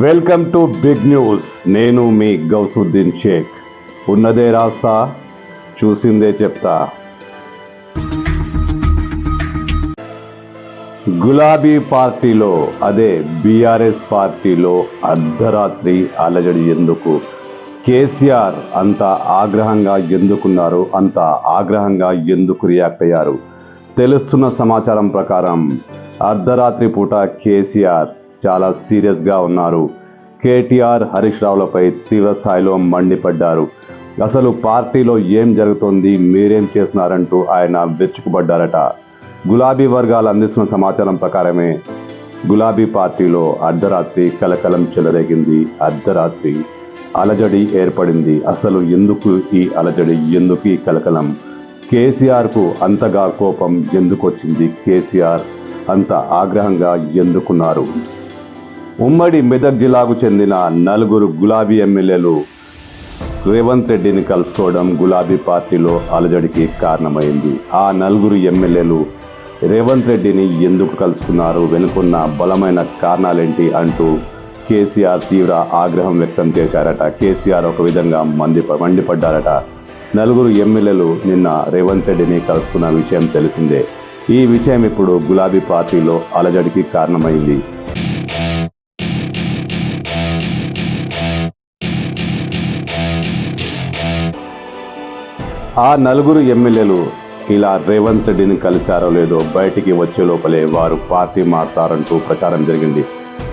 Welcome to big news. నేను మీ గౌసుద్దీన్ షేక్. ఉన్నదే రాస్తా చూసిందే చెప్తా. గులాబీ పార్టీలో అదే బీఆర్ఎస్ పార్టీలో అర్ధరాత్రి అలజడి ఎందుకు? కేసీఆర్ అంత ఆగ్రహంగా ఎందుకున్నారు? అంత ఆగ్రహంగా ఎందుకు రియాక్ట్ అయ్యారు? తెలుస్తున్న సమాచారం ప్రకారం అర్ధరాత్రి పూట కేసీఆర్ చాలా సీరియస్గా ఉన్నారు. కేటీఆర్ హరీష్ రావులపై తీవ్రస్థాయిలో మండిపడ్డారు. అసలు పార్టీలో ఏం జరుగుతోంది మీరేం చేస్తున్నారంటూ ఆయన వెచ్చుకుపడ్డారట గులాబీ వర్గాలు అందిస్తున్న సమాచారం ప్రకారమే గులాబీ పార్టీలో అర్ధరాత్రి కలకలం చెలరేగింది. అర్ధరాత్రి అలజడి ఏర్పడింది. అసలు ఎందుకు ఈ అలజడి ఎందుకు ఈ కలకలం? కేసీఆర్కు అంతగా కోపం ఎందుకు వచ్చింది కేసీఆర్ అంత ఆగ్రహంగా ఎందుకున్నారు? ఉమ్మడి మెదక్ జిల్లాకు చెందిన నలుగురు గులాబీ ఎమ్మెల్యేలు రేవంత్ రెడ్డిని కలుసుకోవడం గులాబీ పార్టీలో అలజడికి కారణమైంది. ఆ నలుగురు ఎమ్మెల్యేలు రేవంత్ రెడ్డిని ఎందుకు కలుసుకున్నారు? వెనుకున్న బలమైన కారణాలేంటి అంటూ కేసీఆర్ తీవ్ర ఆగ్రహం వ్యక్తం చేశారట. కేసీఆర్ ఒక విధంగా మంది మండిపడ్డారట. నలుగురు ఎమ్మెల్యేలు నిన్న రేవంత్ రెడ్డిని కలుసుకున్న విషయం తెలిసిందే. ఈ విషయం ఇప్పుడు గులాబీ పార్టీలో అలజడికి కారణమైంది. ఆ నలుగురు ఎమ్మెల్యేలు ఇలా రేవంత్ రెడ్డిని కలిశారో లేదో బయటికి వచ్చే లోపలే వారు పార్టీ మారుతారంటూ ప్రచారం జరిగింది.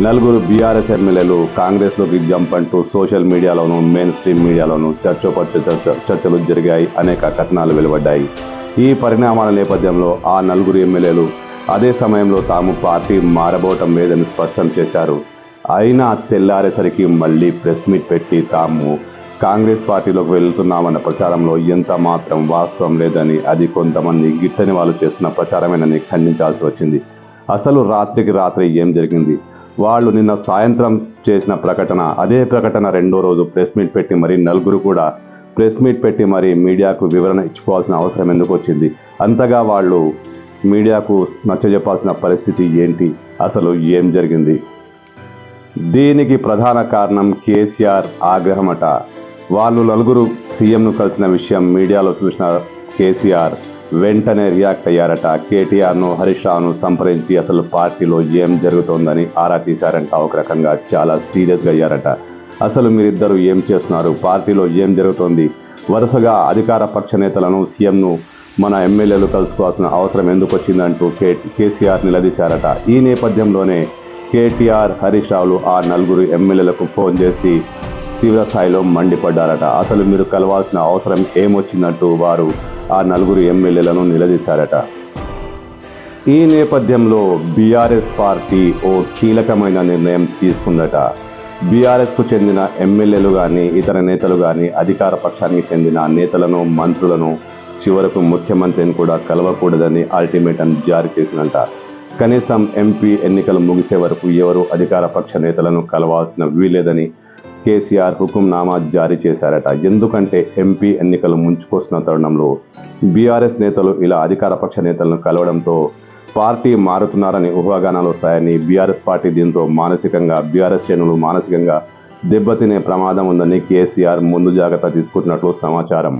నలుగురు బీఆర్ఎస్ ఎమ్మెల్యేలు కాంగ్రెస్లోకి జంప్ అంటూ సోషల్ మీడియాలోనూ మెయిన్ స్ట్రీమ్ మీడియాలోనూ చర్చోపర్చ చర్చ చర్చలు జరిగాయి అనేక కథనాలు వెలువడ్డాయి. ఈ పరిణామాల నేపథ్యంలో ఆ నలుగురు ఎమ్మెల్యేలు అదే సమయంలో తాము పార్టీ మారబోవటం లేదని స్పష్టం చేశారు. అయినా తెల్లారేసరికి మళ్ళీ ప్రెస్ మీట్ పెట్టి తాము కాంగ్రెస్ పార్టీలోకి వెళ్తున్నామన్న ప్రచారంలో ఎంత మాత్రం వాస్తవం లేదని అది కొంతమంది గిట్టని వాళ్ళు చేస్తున్న ప్రచారమేనని ఖండించాల్సి వచ్చింది. అసలు రాత్రికి రాత్రి ఏం జరిగింది? వాళ్ళు నిన్న సాయంత్రం చేసిన ప్రకటన అదే ప్రకటన రెండో రోజు ప్రెస్ మీట్ పెట్టి మరి నలుగురు కూడా ప్రెస్ మీట్ పెట్టి మరి మీడియాకు వివరణ ఇచ్చుకోవాల్సిన అవసరం ఎందుకు వచ్చింది? అంతగా వాళ్ళు మీడియాకు నచ్చజెప్పాల్సిన పరిస్థితి ఏంటి? అసలు ఏం జరిగింది? దీనికి ప్రధాన కారణం కేసీఆర్ ఆగ్రహమట. వాళ్ళు నలుగురు సీఎంను కలిసిన విషయం మీడియాలో చూసిన కేసీఆర్ వెంటనే రియాక్ట్ అయ్యారట. కేటీఆర్ను హరీష్ రావును సంప్రదించి అసలు పార్టీలో ఏం జరుగుతోందని ఆరా తీశారంట. ఒక రకంగా చాలా సీరియస్గా అయ్యారట. అసలు మీరిద్దరూ ఏం చేస్తున్నారు? పార్టీలో ఏం జరుగుతోంది? వరుసగా అధికార పక్ష నేతలను సీఎంను మన ఎమ్మెల్యేలు కలుసుకోవాల్సిన అవసరం ఎందుకు వచ్చిందంటూ కే కేసీఆర్ నిలదీశారట. ఈ నేపథ్యంలోనే కేటీఆర్ హరీష్ రావులు ఆ నలుగురు ఎమ్మెల్యేలకు ఫోన్ చేసి తీవ్ర స్థాయిలో మండిపడ్డారట. అసలు మీరు కలవాల్సిన అవసరం ఏమొచ్చిందంటూ వారు ఆ నలుగురు ఎమ్మెల్యేలను నిలదీశారట. ఈ నేపథ్యంలో బీఆర్ఎస్ పార్టీ ఓ కీలకమైన నిర్ణయం తీసుకుందట. బీఆర్ఎస్కు చెందిన ఎమ్మెల్యేలు కానీ ఇతర నేతలు కానీ అధికార పక్షానికి చెందిన నేతలను మంత్రులను చివరకు ముఖ్యమంత్రిని కూడా కలవకూడదని అల్టిమేటం జారీ చేసినంట కనీసం ఎంపీ ఎన్నికలు ముగిసే వరకు ఎవరు అధికార పక్ష నేతలను కలవాల్సిన వీలేదని కేసీఆర్ హుకుంనామా జారీ చేశారట. ఎందుకంటే ఎంపీ ఎన్నికలు ముంచుకొస్తున్న తరుణంలో బీఆర్ఎస్ నేతలు ఇలా అధికార పక్ష నేతలను కలవడంతో పార్టీ మారుతున్నారని ఊహాగానాలు వస్తాయని బీఆర్ఎస్ పార్టీ దీంతో మానసికంగా బీఆర్ఎస్ శ్రేణులు మానసికంగా దెబ్బతినే ప్రమాదం ఉందని కేసీఆర్ ముందు జాగ్రత్త తీసుకుంటున్నట్లు సమాచారం.